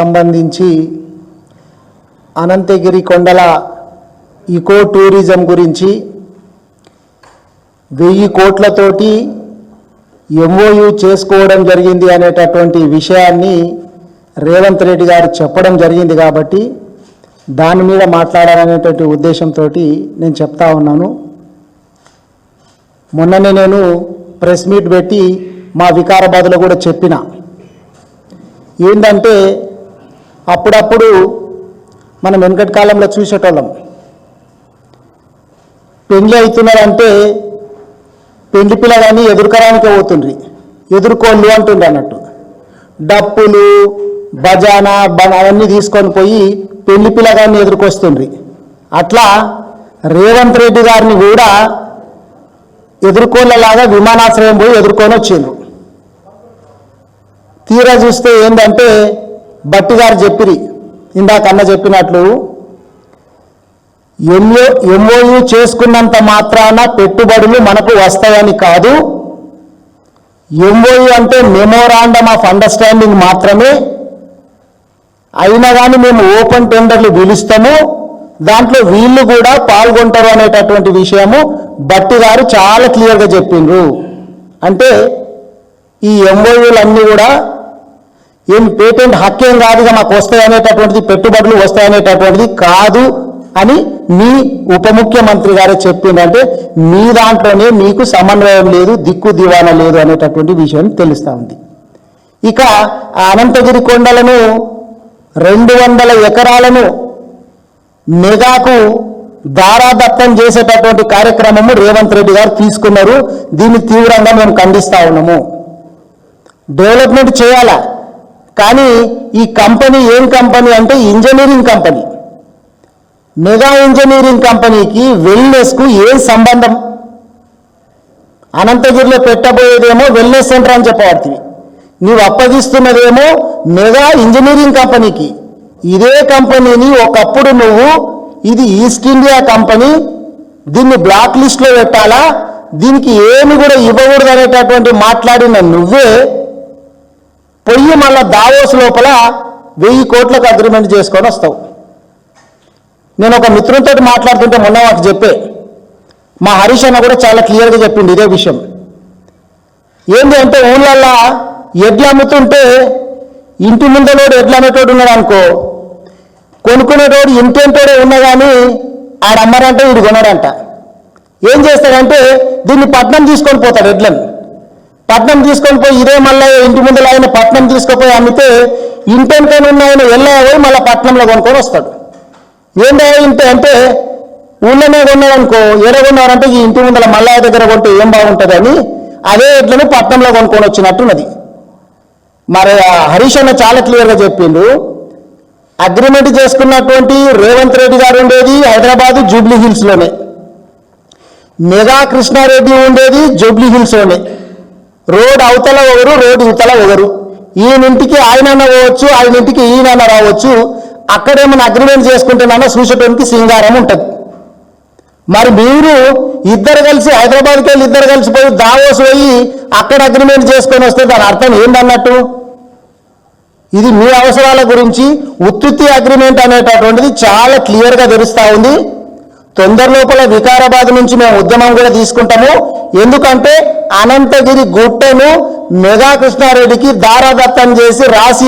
సంబంధించి అనంతగిరి కొండల ఇకో టూరిజం గురించి వెయ్యి కోట్లతోటి ఎంఓయు చేసుకోవడం జరిగింది అనేటటువంటి విషయాన్ని రేవంత్ రెడ్డి గారు చెప్పడం జరిగింది కాబట్టి దాని మీద మాట్లాడాలనేటువంటి ఉద్దేశంతో నేను చెప్తా ఉన్నాను. మొన్ననే నేను ప్రెస్ మీట్ పెట్టి మా వికారాబాద్లో కూడా చెప్పిన. ఏంటంటే అప్పుడప్పుడు మనం వెనకటి కాలంలో చూసేటోళ్ళం. పెండ్లి అవుతున్నారంటే పెళ్ళి పిల్లగాని ఎదుర్కరానికే పోతుండ్రి. ఎదుర్కోళ్ళు అంటుండ్రి అన్నట్టు. డప్పులు బజానా బన అవన్నీ తీసుకొని పోయి పెళ్ళి పిల్లగాన్ని ఎదుర్కొస్తుండ్రి. అట్లా రేవంత్ రెడ్డి గారిని కూడా ఎదుర్కోళ్ళలాగా విమానాశ్రయం పోయి ఎదుర్కొని వచ్చిండ్రు తీరా చూస్తే ఏంటంటే బట్టి గారు చెప్పిరి. ఇందాక అన్న చెప్పినట్లు ఎంఓ ఎంఓయు చేసుకున్నంత మాత్రాన పెట్టుబడులు మనకు వస్తాయని కాదు ఎంఓయూ అంటే మెమోరాండమ్ ఆఫ్ అండర్స్టాండింగ్ మాత్రమే. అయినా కానీ మేము ఓపెన్ టెండర్లు పిలుస్తాము దాంట్లో వీళ్ళు కూడా పాల్గొంటారు అనేటటువంటి విషయము బట్టి గారు చాలా క్లియర్గా చెప్పిండ్రు. అంటే ఈ ఎంఓయూలన్నీ కూడా ఏం పేటెంట్ హక్కేం కాదుగా మాకు వస్తాయి అనేటటువంటిది పెట్టుబడులు వస్తాయి అనేటటువంటిది కాదు అని మీ ఉప ముఖ్యమంత్రి గారే చెప్పిందంటే మీ దాంట్లోనే మీకు సమన్వయం లేదు దిక్కు దివాన లేదు అనేటటువంటి విషయం తెలుస్తూ ఉంది. ఇక ఆ అనంతగిరి కొండలను రెండు వందల ఎకరాలను మెగాకు దారాదత్తం చేసేటటువంటి కార్యక్రమము రేవంత్ రెడ్డి గారు తీసుకున్నారు. దీన్ని తీవ్రంగా మేము ఖండిస్తా ఉన్నాము. డెవలప్మెంట్ చేయాలా? కానీ ఈ కంపెనీ ఏం కంపెనీ అంటే ఇంజనీరింగ్ కంపెనీ. మెగా ఇంజనీరింగ్ కంపెనీకి వెల్నెస్కు ఏం సంబంధం? అనంతగిరిలో పెట్టబోయేదేమో వెల్నెస్ సెంటర్ అని చెప్పబడుతుంది. నీవు అప్పగిస్తున్నదేమో మెగా ఇంజనీరింగ్ కంపెనీకి. ఇదే కంపెనీని ఒకప్పుడు నువ్వు ఇది ఈస్ట్ ఇండియా కంపెనీ దీన్ని బ్లాక్ లిస్ట్లో పెట్టాలా? దీనికి ఏమి కూడా ఇవ్వకూడదు అనేటటువంటి మాట్లాడిన నువ్వే పొయ్యి మళ్ళా దావోస్ లోపల వెయ్యి కోట్లకు అగ్రిమెంట్ చేసుకొని వస్తావు. నేను ఒక మిత్రులతో మాట్లాడుతుంటే మొన్న మాకు చెప్పే మా హరీష్ అన్న కూడా చాలా క్లియర్గా చెప్పింది ఇదే విషయం. ఏంటి అంటే ఊళ్ళల్లో ఎడ్లు అమ్ముతుంటే ఇంటి ముందలోడు ఎడ్లు అమ్మేటోడు ఉన్నాడు అనుకో కొనుక్కునేటోడు ఇంటేంటోడే ఉన్నా కానీ ఆడ అమ్మారంటే వీడు కొనడంట. ఏం చేస్తాడంటే దీన్ని పట్నం తీసుకొని పోతాడు ఎడ్లను. పట్నం తీసుకొని పోయి ఇదే మళ్ళీ ఇంటి ముందర ఆయన పట్నం తీసుకుపోయి అమ్మితే ఇంటెనకని ఉన్న ఆయన వెళ్ళా పోయి మళ్ళీ పట్నంలో కొనుక్కొని వస్తాడు. ఏంటో ఇంటే అంటే ఊళ్ళోనే కొన్నాడనుకో ఏడ కొన్నారంటే ఈ ఇంటి ముందర మల్లయ్య దగ్గర కొంటే ఏం బాగుంటుందని అదే ఎడ్లను పట్నంలో కొనుక్కొని వచ్చినట్టున్నది. మరి హరీష్ అన్న చాలా క్లియర్గా చెప్పిండు అగ్రిమెంట్ చేసుకున్నటువంటి రేవంత్ రెడ్డి గారు ఉండేది హైదరాబాద్ జూబ్లీ హిల్స్లోనే మెగా కృష్ణారెడ్డి ఉండేది జూబ్లీ హిల్స్లోనే రోడ్ అవతల ఒకరు రోడ్ ఇవతల ఒకరు. ఈయనింటికి ఆయన పోవచ్చు ఆయన ఇంటికి ఈయన రావచ్చు. అక్కడేమైనా అగ్రిమెంట్ చేసుకుంటున్నానో చూసేటానికి సింగారం ఉంటుంది. మరి మీరు ఇద్దరు కలిసి హైదరాబాద్కి వెళ్ళి ఇద్దరు కలిసి పోయి దావోస్ పోయి అక్కడ అగ్రిమెంట్ చేసుకొని వస్తే దాని అర్థం ఏంటన్నట్టు ఇది మీ అవసరాల గురించి ఉత్పత్తి అగ్రిమెంట్ అనేటటువంటిది చాలా క్లియర్గా తెలుస్తూ ఉంది. తొందర లోపల వికారాబాద్ నుంచి మేము ఉద్యమం కూడా తీసుకుంటాము. ఎందుకంటే అనంతగిరి గుట్టను మెగా కృష్ణారెడ్డికి దారాదత్తం చేసి రాసి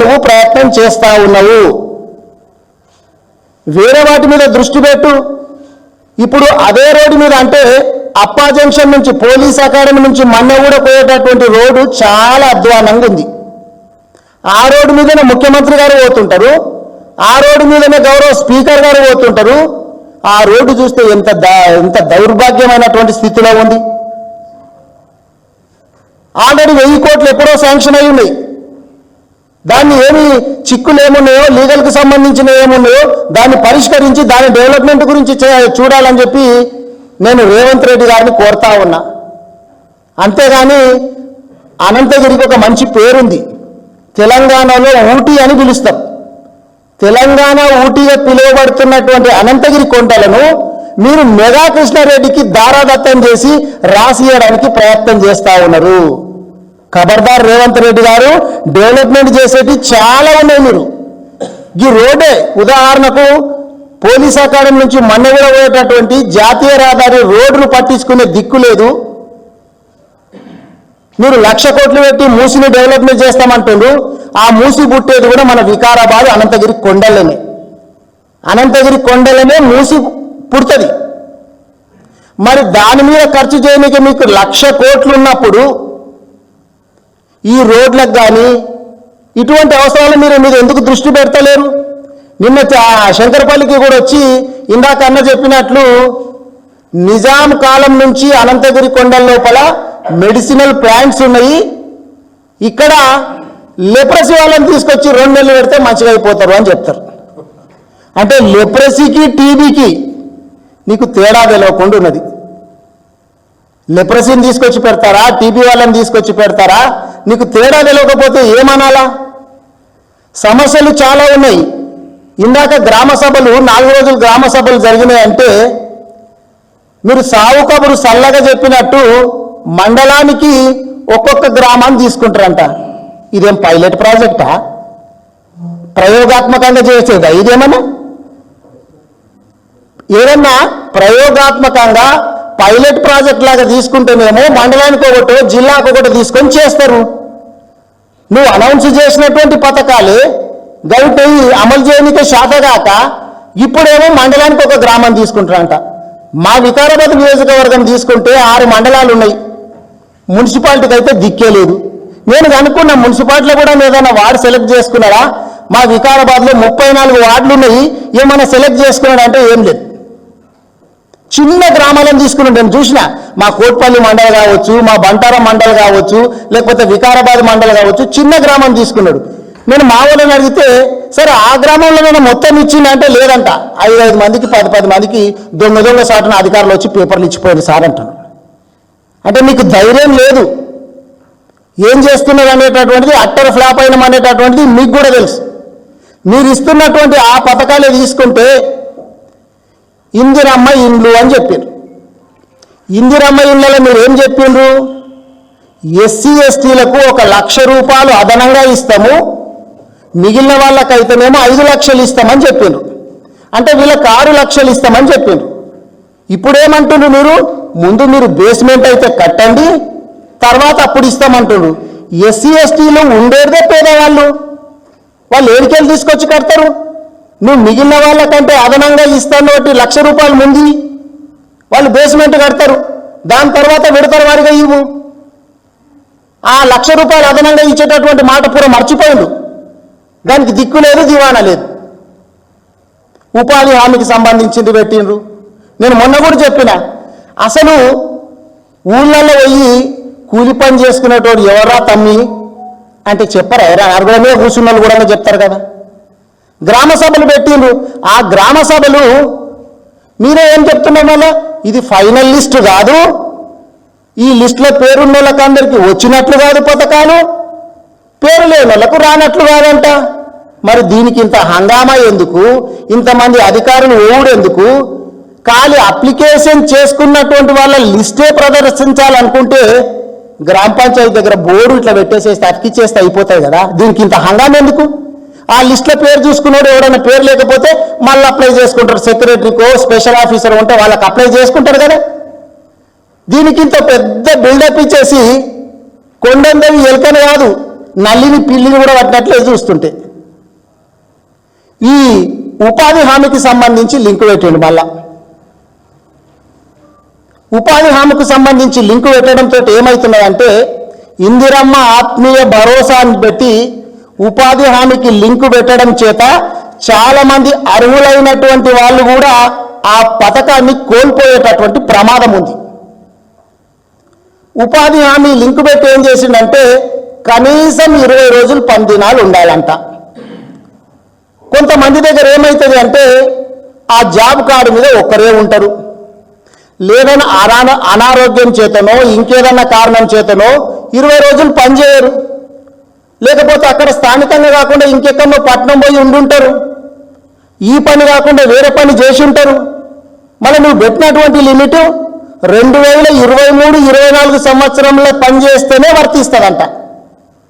నువ్వు ప్రయత్నం చేస్తా ఉన్నావు. వేరే వాటి మీద దృష్టి పెట్టు. ఇప్పుడు అదే రోడ్డు మీద అంటే అప్పా జంక్షన్ నుంచి పోలీస్ అకాడమీ నుంచి మన్నగూడ పోయేటటువంటి రోడ్డు చాలా అధ్వానంగా ఉంది. ఆ రోడ్డు మీదనే ముఖ్యమంత్రి గారు పోతుంటారు. ఆ రోడ్డు మీదనే గౌరవ స్పీకర్ గారు పోతుంటారు. ఆ రోడ్డు చూస్తే ఎంత ద- ఎంత దౌర్భాగ్యమైనటువంటి స్థితిలో ఉంది. ఆల్రెడీ వెయ్యి కోట్లు ఎప్పుడో శాంక్షన్ అయి ఉన్నాయి. దాన్ని ఏమి చిక్కులు ఏమున్నాయో లీగల్కి సంబంధించిన ఏమున్నాయో దాన్ని పరిష్కరించి దాని డెవలప్మెంట్ గురించి చూడాలని చెప్పి నేను రేవంత్ రెడ్డి గారిని కోరుతా ఉన్నా. అంతేగాని అనంతగిరికి ఒక మంచి పేరుంది. తెలంగాణలో ఊటీ అని పిలుస్తాం. తెలంగాణ ఊటీగా పిలువబడుతున్నటువంటి అనంతగిరి కొండలను మీరు మెగా కృష్ణారెడ్డికి దారాదత్తం చేసి రాసియడానికి ప్రయత్నం చేస్తా ఉన్నారు. ఖబర్దార్ రేవంత్ రెడ్డి గారు డెవలప్మెంట్ చేసేటి చాలా ఉన్నాయి మీరు. ఈ రోడ్డే ఉదాహరణకు పోలీస్ అకాడమీ నుంచి మన్నెగడ పోయేటటువంటి జాతీయ రహదారి రోడ్లు పట్టించుకునే దిక్కు లేదు. మీరు లక్ష కోట్లు పెట్టి మూసిని డెవలప్మెంట్ చేస్తామంటుండ్రు. ఆ మూసి పుట్టేది కూడా మన వికారాబాద్ అనంతగిరి కొండలనే. అనంతగిరి కొండలనే మూసి పుడుతుంది. మరి దాని మీద ఖర్చు చేయడానికి మీకు లక్ష కోట్లు ఉన్నప్పుడు ఈ రోడ్లకు కానీ ఇటువంటి అవసరాలు మీరు మీరు ఎందుకు దృష్టి పెడతలేరు? నిన్న శంకరపల్లికి కూడా వచ్చి ఇందాక అన్న చెప్పినట్లు నిజాం కాలం నుంచి అనంతగిరి కొండల లోపల మెడిసినల్ ప్లాంట్స్ ఉన్నాయి. ఇక్కడ లెప్రసీ వాళ్ళని తీసుకొచ్చి రెండు నెలలు పెడితే మంచిగా అయిపోతారు అని చెప్తారు. అంటే లెప్రసీకి టీబీకి నీకు తేడా తెలవకుండా ఉన్నది. లెప్రసీని తీసుకొచ్చి పెడతారా? టీబీ వాళ్ళని తీసుకొచ్చి పెడతారా? నీకు తేడా తెలియకపోతే ఏమనాలా? సమస్యలు చాలా ఉన్నాయి. ఇందాక గ్రామ సభలు నాలుగు రోజులు గ్రామ సభలు జరిగినాయంటే మీరు సావు కబురు సల్లగా చెప్పినట్టు మండలానికి ఒక్కొక్క గ్రామాన్ని తీసుకుంటారంట. ఇదేం పైలట్ ప్రాజెక్టా ప్రయోగాత్మకంగా చేసేదా? ఇదేమన్నా? ఏదన్నా ప్రయోగాత్మకంగా పైలట్ ప్రాజెక్ట్ లాగా తీసుకుంటేనేమో మండలానికి ఒకటో జిల్లాకు ఒకటి తీసుకొని చేస్తారు. నువ్వు అనౌన్స్ చేసినటువంటి పథకాలే గవిటి అమలు చేయనికే శాతగాక ఇప్పుడేమో మండలానికి ఒక గ్రామం తీసుకుంటారంట మా వికారాబాద్ నియోజకవర్గం తీసుకుంటే ఆరు మండలాలు ఉన్నాయి మున్సిపాలిటీకి అయితే దిక్కే లేదు. నేను అనుకున్న మున్సిపాలిటీలో కూడా ఏదైనా వార్డు సెలెక్ట్ చేసుకున్నారా మా వికారాబాద్లో ముప్పై నాలుగు వార్డులు ఉన్నాయి. ఏమైనా సెలెక్ట్ చేసుకున్నాడు అంటే ఏం లేదు. చిన్న గ్రామాలను తీసుకున్నాడు. నేను చూసిన. మా కోట్పల్లి మండలి కావచ్చు మా బంటారం మండలి కావచ్చు లేకపోతే వికారాబాద్ మండలి కావచ్చు చిన్న గ్రామం తీసుకున్నాడు. నేను మా వాళ్ళని అడిగితే సరే ఆ గ్రామంలో నేను మొత్తం ఇచ్చింది అంటే లేదంట. ఐదు ఐదు మందికి పది పది మందికి దొంగ దొంగ సాటున అధికారులు వచ్చి పేపర్లు ఇచ్చిపోయారు సార్ అంటాను అంటే మీకు ధైర్యం లేదు. ఏం చేస్తున్నారు అనేటటువంటిది అట్టర్ ఫ్లాప్ అయినం అనేటటువంటిది మీకు కూడా తెలుసు. మీరు ఇస్తున్నటువంటి ఆ పథకాలు తీసుకుంటే ఇందిరమ్మ ఇండ్లు అని చెప్పారు ఇందిరమ్మ ఇండ్లలో మీరు ఏం చెప్పిండ్రు ఎస్సీ ఎస్టీలకు ఒక లక్ష రూపాయలు అదనంగా ఇస్తాము మిగిలిన వాళ్ళకైతేనేమో ఐదు లక్షలు ఇస్తామని చెప్పిండ్రు అంటే వీళ్ళకి ఆరు లక్షలు ఇస్తామని చెప్పిండ్రు ఇప్పుడేమంటుండ్రు మీరు? ముందు మీరు బేస్మెంట్ అయితే కట్టండి తర్వాత అప్పుడు ఇస్తామంటుండ్రు ఎస్సీ ఎస్టీలు ఉండేదే పేదవాళ్ళు. వాళ్ళు ఏడికెళ్ళి తీసుకొచ్చి కడతారు. నువ్వు మిగిలిన వాళ్ళకంటే అదనంగా ఇస్తాను ఒకటి లక్ష రూపాయలు ముందు వాళ్ళు బేస్మెంట్ కడతారు. దాని తర్వాత విడతల వారిగా ఇవ్వు. ఆ లక్ష రూపాయలు అదనంగా ఇచ్చేటటువంటి మాట పూర మర్చిపోయిండు. దానికి దిక్కు లేదు దివాణా లేదు. ఉపాధి హామీకి సంబంధించింది పెట్టిండ్రు. నేను మొన్న కూడా చెప్పిన. అసలు ఊళ్ళల్లో పోయి కూలి పని చేసుకునేటోడు ఎవరా తమ్మి? అంటే చెప్పరా ఎవరా అరవై మీద కూర్చున్న వాళ్ళు కూడా చెప్తారు కదా. గ్రామ సభలు పెట్టిండ్రు. ఆ గ్రామ సభలు మీరే ఏం చెప్తున్నారు మళ్ళీ? ఇది ఫైనల్ లిస్ట్ కాదు. ఈ లిస్టులో పేరున్న వాళ్ళకందరికీ వచ్చినట్లు కాదు పథకాలు. పేరు లేని వాళ్ళకు రానట్లు కాదంట. మరి దీనికి ఇంత హంగామా ఎందుకు? ఇంతమంది అధికారులు ఓడెందుకు ఖాళీ అప్లికేషన్ చేసుకున్నటువంటి వాళ్ళ లిస్టే ప్రదర్శించాలనుకుంటే గ్రామ పంచాయతీ దగ్గర బోర్డు ఇట్లా పెట్టేసేస్తే అతికిచ్చేస్తే అయిపోతాయి కదా? దీనికి ఇంత హంగామా ఎందుకు? ఆ లిస్ట్లో పేరు చూసుకున్నాడు ఎవడైనా పేరు లేకపోతే మళ్ళీ అప్లై చేసుకుంటారు. సెక్రటరీకో స్పెషల్ ఆఫీసర్ ఉంటే వాళ్ళకి అప్లై చేసుకుంటారు కదా? దీనికి ఇంత పెద్ద బిల్డప్ ఇచ్చేసి కొండందవి ఎలకని కాదు నల్లిని పిల్లిని కూడా పట్టినట్లే చూస్తుంటే. ఈ ఉపాధి హామీకి సంబంధించి లింక్ పెట్టండి మళ్ళీ. ఉపాధి హామీకి సంబంధించి లింక్ పెట్టడంతో ఏమవుతున్నాయంటే ఇందిరమ్మ ఆత్మీయ భరోసాని పెట్టి ఉపాధి హామీకి లింకు పెట్టడం చేత చాలామంది అర్హులైనటువంటి వాళ్ళు కూడా ఆ పథకాన్ని కోల్పోయేటటువంటి ప్రమాదం ఉంది. ఉపాధి హామీ లింకు పెట్టి ఏం చేసిండంటే కనీసం ఇరవై రోజులు పది దినాలు ఉండాలంట. కొంతమంది దగ్గర ఏమవుతుంది అంటే ఆ జాబ్ కార్డు మీద ఒక్కరే ఉంటారు. లేదని అనా అనారోగ్యం చేతనో ఇంకేదన్నా కారణం చేతనో ఇరవై రోజులు పనిచేయరు లేకపోతే అక్కడ స్థానికంగా కాకుండా ఇంకెక్కడో పట్నం పోయి ఉండుంటారు. ఈ పని కాకుండా వేరే పని చేసి ఉంటారు మళ్ళీ నువ్వు పెట్టినటువంటి లిమిట్ రెండు వేల ఇరవై మూడు ఇరవై నాలుగు సంవత్సరంలో పని చేస్తేనే వర్తిస్తుందంట.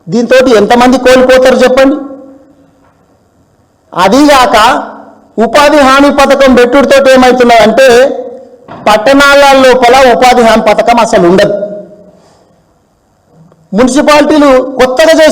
దీంతో ఎంతమంది కోల్పోతారు చెప్పండి. అదీగాక ఉపాధి హామీ పథకం పెట్టుడితో ఏమవుతున్నదంటే పట్టణాల లోపల ఉపాధి హామీ పథకం అసలు ఉండదు. మున్సిపాలిటీలు కొత్తగా చేసి